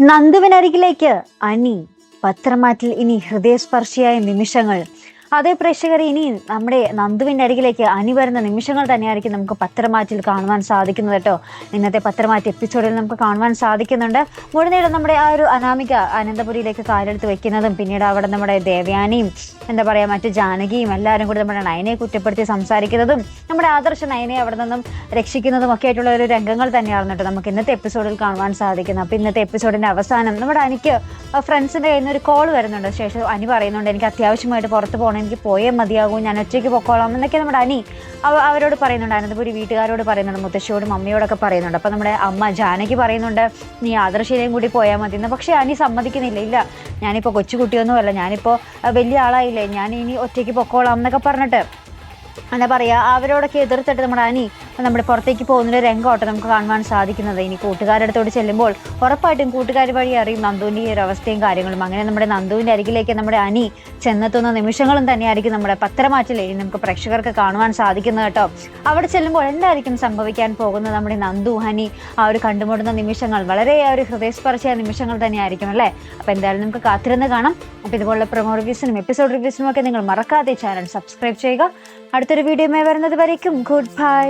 നന്ദുവിനരികിലേക്ക് അനി പത്രമാറ്റിൽ ഇനി ഹൃദയസ്പർശിയായ നിമിഷങ്ങൾ അതേ പ്രേക്ഷകർ ഇനി നമ്മുടെ നന്ദുവിന്റെ അരികിലേക്ക് അനി വരുന്ന നിമിഷങ്ങൾ തന്നെയായിരിക്കും നമുക്ക് പത്രമാറ്റിൽ കാണുവാൻ സാധിക്കുന്നത് കേട്ടോ. ഇന്നത്തെ പത്രമാറ്റ് എപ്പിസോഡിൽ നമുക്ക് കാണുവാൻ സാധിക്കുന്നുണ്ട്. മുഴുനേരം നമ്മുടെ ആ ഒരു അനാമിക അനന്തപുരിയിലേക്ക് കാലെടുത്ത് വെക്കുന്നതും പിന്നീട് അവിടെ നമ്മുടെ ദേവയാനിയും എന്താ പറയുക മറ്റു ജാനകിയും എല്ലാവരും കൂടി നമ്മുടെ നയനയെ കുറ്റപ്പെടുത്തി സംസാരിക്കുന്നതും നമ്മുടെ ആദർശ നയനയെ അവിടെ നിന്നും രക്ഷിക്കുന്നതും ഒക്കെ ആയിട്ടുള്ള ഒരു രംഗങ്ങൾ തന്നെയാണ് കേട്ടോ നമുക്ക് ഇന്നത്തെ എപ്പിസോഡിൽ കാണുവാൻ സാധിക്കുന്നത്. അപ്പോൾ ഇന്നത്തെ എപ്പിസോഡിന്റെ അവസാനം നമ്മുടെ അനിക്ക് ഫ്രണ്ട്സിന്റെ കയ്യിൽ നിന്ന് ഒരു കോൾ വരുന്നുണ്ട്. ശേഷം അനി പറയുന്നുണ്ട് എനിക്ക് അത്യാവശ്യമായിട്ട് പുറത്ത് പോകണം എനിക്ക് പോയേ മതിയാകും ഞാൻ ഒറ്റയ്ക്ക് പൊക്കോളാം എന്നൊക്കെ നമ്മുടെ അനി അവരോട് പറയുന്നുണ്ട്. അനന്തപുരി വീട്ടുകാരോട് പറയുന്നുണ്ട്. മുത്തശ്ശിയോടും അമ്മയോടൊക്കെ പറയുന്നുണ്ട്. അപ്പോൾ നമ്മുടെ അമ്മ ജാനകി പറയുന്നുണ്ട് നീ ആദർശയിലേയും കൂടി പോയാൽ മതി എന്ന് പക്ഷേ അനി സമ്മതിക്കുന്നില്ല. ഇല്ല ഞാനിപ്പോൾ കൊച്ചുകുട്ടിയൊന്നുമല്ല. ഞാനിപ്പോൾ വലിയ ആളായില്ലേ. ഞാൻ ഇനി ഒറ്റയ്ക്ക് പൊക്കോളാം എന്നൊക്കെ പറഞ്ഞിട്ട് എന്താ പറയുക അവരോടൊക്കെ എതിർത്തിട്ട് നമ്മുടെ അനി നമ്മുടെ പുറത്തേക്ക് പോകുന്ന ഒരു രംഗമായിട്ട് നമുക്ക് കാണുവാൻ സാധിക്കുന്നത്. ഇനി കൂട്ടുകാരുടെ അടുത്തോട്ട് ചെല്ലുമ്പോൾ ഉറപ്പായിട്ടും കൂട്ടുകാർ വഴി അറിയും നന്ദുവിന്റെ ഈ ഒരു അവസ്ഥയും കാര്യങ്ങളും. അങ്ങനെ നമ്മുടെ നന്ദുവിന്റെ അരികിലേക്ക് നമ്മുടെ അനി ചെന്നെത്തുന്ന നിമിഷങ്ങളും തന്നെയായിരിക്കും നമ്മുടെ പത്രമാറ്റിൽ ഇനി നമുക്ക് പ്രേക്ഷകർക്ക് കാണുവാൻ സാധിക്കുന്നത് കേട്ടോ. അവിടെ ചെല്ലുമ്പോൾ എന്തായിരിക്കും സംഭവിക്കാൻ പോകുന്നത്? നമ്മുടെ നന്ദു ഹനി ആ ഒരു കണ്ടുമുട്ടുന്ന നിമിഷങ്ങൾ വളരെ ആ ഒരു ഹൃദയസ്പർശിയായ നിമിഷങ്ങൾ തന്നെയായിരിക്കും അല്ലേ? അപ്പോൾ എന്തായാലും നമുക്ക് കാത്തിരുന്ന് കാണാം. അപ്പോൾ ഇതുപോലുള്ള പ്രൊമോ റിവ്യൂസിനും എപ്പിസോഡ് റിവ്യൂസിനും ഒക്കെ നിങ്ങൾ മറക്കാതെ ചാനൽ സബ്സ്ക്രൈബ് ചെയ്യുക. അടുത്തൊരു വീഡിയോയുമായി വരുന്നത് വരയ്ക്കും ഗുഡ് ബൈ